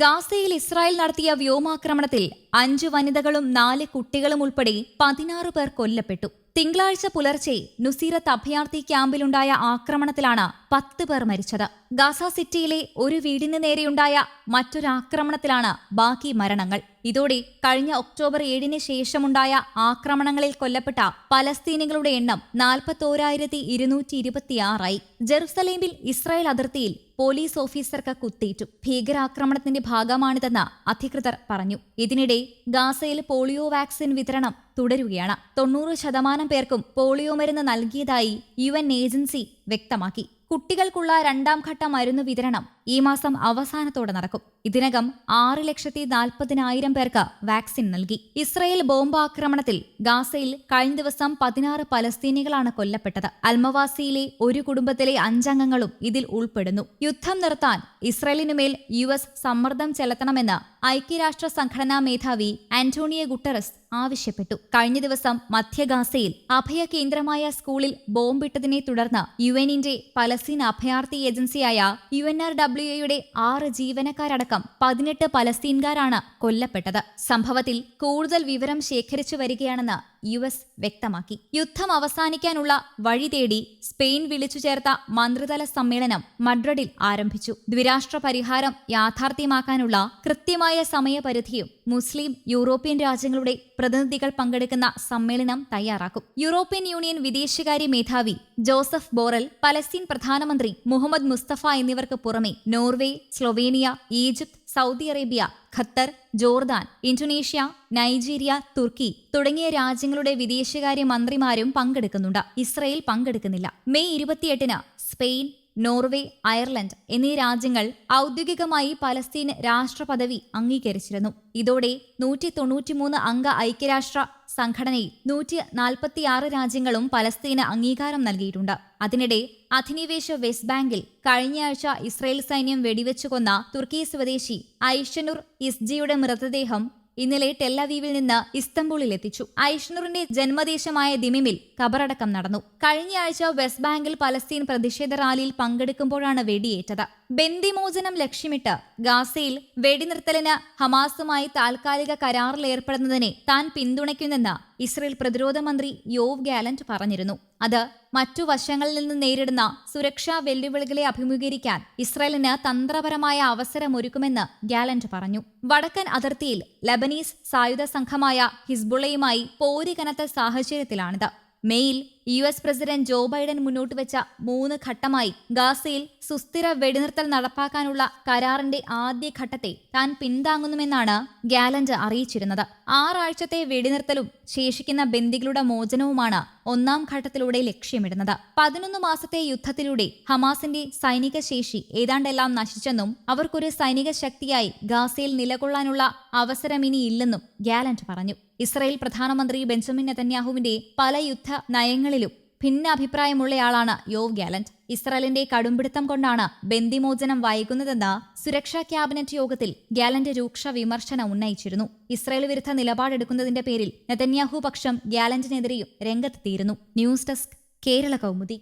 ഗാസയിൽ ഇസ്രായേൽ നടത്തിയ വ്യോമാക്രമണത്തിൽ അഞ്ച് വനിതകളും നാല് കുട്ടികളും ഉൾപ്പെടെ പതിനാറ് പേർ കൊല്ലപ്പെട്ടു. തിങ്കളാഴ്ച പുലർച്ചെ നുസീറത്ത് അഭയാർത്ഥി ക്യാമ്പിലുണ്ടായ ആക്രമണത്തിലാണ് പത്ത് പേർ മരിച്ചത്. ഗാസ സിറ്റിയിലെ ഒരു വീടിന് നേരെയുണ്ടായ മറ്റൊരാക്രമണത്തിലാണ് ബാക്കി മരണങ്ങൾ. ഇതോടെ കഴിഞ്ഞ ഒക്ടോബർ ഏഴിന് ശേഷമുണ്ടായ ആക്രമണങ്ങളിൽ കൊല്ലപ്പെട്ട പലസ്തീനികളുടെ എണ്ണം നാൽപ്പത്തോരായിരത്തി ഇരുന്നൂറ്റി ഇരുപത്തിയാറായി ജെറുസലേമിൽ ഇസ്രായേൽ അതിർത്തിയിൽ പോലീസ് ഓഫീസർക്ക് കുത്തേറ്റു. ഭീകരാക്രമണത്തിന്റെ ഭാഗമാണിതെന്ന് അധികൃതർ പറഞ്ഞു. ഇതിനിടെ ഗാസയിൽ പോളിയോ വാക്സിൻ വിതരണം തുടരുകയാണ്. തൊണ്ണൂറ് ശതമാനം പേർക്കും പോളിയോ മരുന്ന് നൽകിയതായി യു ഏജൻസി വ്യക്തമാക്കി. കുട്ടികൾക്കുള്ള രണ്ടാം ഘട്ട മരുന്ന് വിതരണം ഈ മാസം അവസാനത്തോടെ നടക്കും. ഇതിനകം ആറ് ലക്ഷത്തി നാൽപ്പതിനായിരം പേർക്ക് വാക്സിൻ നൽകി. ഇസ്രയേൽ ബോംബാക്രമണത്തിൽ ഗാസയിൽ കഴിഞ്ഞ ദിവസം പതിനാറ് പലസ്തീനികളാണ് കൊല്ലപ്പെട്ടത്. അൽമവാസിയിലെ ഒരു കുടുംബത്തിലെ അഞ്ചംഗങ്ങളും ഇതിൽ ഉൾപ്പെടുന്നു. യുദ്ധം നിർത്താൻ ഇസ്രയേലിനുമേൽ യു എസ് സമ്മർദ്ദം ചെലുത്തണമെന്ന് ഐക്യരാഷ്ട്ര സംഘടനാ മേധാവി ആന്റോണിയോ ഗുട്ടറസ് ആവശ്യപ്പെട്ടു. കഴിഞ്ഞ ദിവസം മധ്യഗാസയിൽ അഭയ കേന്ദ്രമായ സ്കൂളിൽ ബോംബിട്ടതിനെ തുടർന്ന് യു എനിന്റെ പലസ്തീൻ അഭയാർത്ഥി ഏജൻസിയായ യു എൻ ആർ ഡബ്ല്യുയുടെ ആറ് ജീവനക്കാരടക്കം പതിനെട്ട് പലസ്തീൻകാരാണ് കൊല്ലപ്പെട്ടത്. സംഭവത്തിൽ കൂടുതൽ വിവരം ശേഖരിച്ചു വരികയാണെന്ന് യു എസ് വ്യക്തമാക്കി. യുദ്ധം അവസാനിക്കാനുള്ള വഴി തേടി സ്പെയിൻ വിളിച്ചു ചേർത്ത മന്ത്രിതല സമ്മേളനം മഡ്രിഡിൽ ആരംഭിച്ചു. ദ്വിരാഷ്ട്ര പരിഹാരം യാഥാർത്ഥ്യമാക്കാനുള്ള കൃത്യമായ സമയപരിധിയും മുസ്ലിം യൂറോപ്യൻ രാജ്യങ്ങളുടെ പ്രതിനിധികൾ പങ്കെടുക്കുന്ന സമ്മേളനം തയ്യാറാക്കും. യൂറോപ്യൻ യൂണിയൻ വിദേശകാര്യ മേധാവി ജോസഫ് ബോറൽ പലസ്തീൻ പ്രധാനമന്ത്രി മുഹമ്മദ് മുസ്തഫ എന്നിവർക്ക് പുറമെ Norway Slovenia Egypt Saudi Arabia Qatar Jordan Indonesia Nigeria തുർക്കി തുടങ്ങിയ രാജ്യങ്ങളുടെ വിദേശകാര്യ മന്ത്രിമാരും പങ്കെടുക്കുന്നുണ്ട്. ഇസ്രയേൽ പങ്കെടുക്കുന്നില്ല. മെയ് ഇരുപത്തിയെട്ടിന് സ്പെയിൻ നോർവേ അയർലൻഡ് എന്നീ രാജ്യങ്ങൾ ഔദ്യോഗികമായി പലസ്തീൻ രാഷ്ട്രപദവി അംഗീകരിച്ചിരുന്നു. ഇതോടെ നൂറ്റി തൊണ്ണൂറ്റിമൂന്ന് അംഗ ഐക്യരാഷ്ട്ര സംഘടനയിൽ നൂറ്റി നാൽപ്പത്തിയാറ് രാജ്യങ്ങളും പലസ്തീന് അംഗീകാരം നൽകിയിട്ടുണ്ട്. അതിനിടെ അധിനിവേശ വെസ്റ്റ് ബാങ്കിൽ കഴിഞ്ഞയാഴ്ച ഇസ്രയേൽ സൈന്യം വെടിവെച്ചു കൊന്ന തുർക്കി സ്വദേശി ഐഷനുർ ഇസ്ജിയുടെ മൃതദേഹം ഇന്നലെ ടെല്ലവീവിൽ നിന്ന് ഇസ്തംബൂളിൽ എത്തിച്ചു. ഐഷ്ണൂറിന്റെ ജന്മദേശമായ ദിമിമിൽ കബറടക്കം നടന്നു. കഴിഞ്ഞയാഴ്ച വെസ്റ്റ് ബാങ്കിൽ പലസ്തീൻ പ്രതിഷേധ റാലിയിൽ പങ്കെടുക്കുമ്പോഴാണ് വെടിയേറ്റത്. ബന്ദിമോചനം ലക്ഷ്യമിട്ട് ഗാസയിൽ വെടിനിർത്തലിന് ഹമാസുമായി താൽക്കാലിക കരാറിൽ ഏർപ്പെടുന്നതിനെ താൻ പിന്തുണയ്ക്കുന്നെന്ന് ഇസ്രയേൽ പ്രതിരോധ മന്ത്രി യോവ് ഗാലന്റ് പറഞ്ഞിരുന്നു. അത് മറ്റു വശങ്ങളിൽ നിന്ന് നേരിടുന്ന സുരക്ഷാ വെല്ലുവിളികളെ അഭിമുഖീകരിക്കാൻ ഇസ്രയേലിന് തന്ത്രപരമായ അവസരമൊരുക്കുമെന്ന് ഗാലന്റ് പറഞ്ഞു. വടക്കൻ അതിർത്തിയിൽ ലബനീസ് സായുധ സംഘമായ ഹിസ്ബുള്ളയുമായി പോരി കനത്ത സാഹചര്യത്തിലാണിത്. Mail U S president Joe Biden മുന്നോട്ട് വെച്ച മൂന്ന് ഘട്ടമായി ഗാസയിൽ സുസ്ഥിര വെടിനിർത്തൽ നടപ്പാക്കാനുള്ള കരാറിന്റെ ആദ്യ ഘട്ടത്തെ താൻ പിന്താങ്ങുന്നുവെന്നാണ് ഗാലന്റ് അറിയിച്ചിരുന്നത്. ആറാഴ്ചത്തെ വെടിനിർത്തലും ശേഷിക്കുന്ന ബന്ദികളുടെ മോചനവുമാണ് ഒന്നാം ഘട്ടത്തിലൂടെ ലക്ഷ്യമിടുന്നത്. പതിനൊന്ന് മാസത്തെ യുദ്ധത്തിലൂടെ ഹമാസിന്റെ സൈനിക ശേഷി ഏതാണ്ടെല്ലാം നശിച്ചെന്നും അവർക്കൊരു സൈനിക ശക്തിയായി ഗാസയിൽ നിലകൊള്ളാനുള്ള അവസരം ഇനിയില്ലെന്നും ഗാലന്റ് പറഞ്ഞു. ഇസ്രായേൽ പ്രധാനമന്ത്രി ബെഞ്ചമിൻ നെതന്യാഹുവിന്റെ പല യുദ്ധ നയങ്ങളിലും ഭിന്നാഭിപ്രായമുള്ളയാളാണ് യോവ് ഗാലന്റ്. ഇസ്രായേലിന്റെ കടുംപിടുത്തം കൊണ്ടാണ് ബന്ദിമോചനം വൈകുന്നതെന്ന് സുരക്ഷാ ക്യാബിനറ്റ് യോഗത്തിൽ ഗാലന്റ് രൂക്ഷ വിമർശനം ഉന്നയിച്ചിരുന്നു. ഇസ്രായേൽ വിരുദ്ധ നിലപാടെടുക്കുന്നതിന്റെ പേരിൽ നെതന്യാഹു പക്ഷം ഗാലന്റിനെതിരെയും രംഗത്തെത്തിയിരുന്നു. News desk Kerala Kaumudi.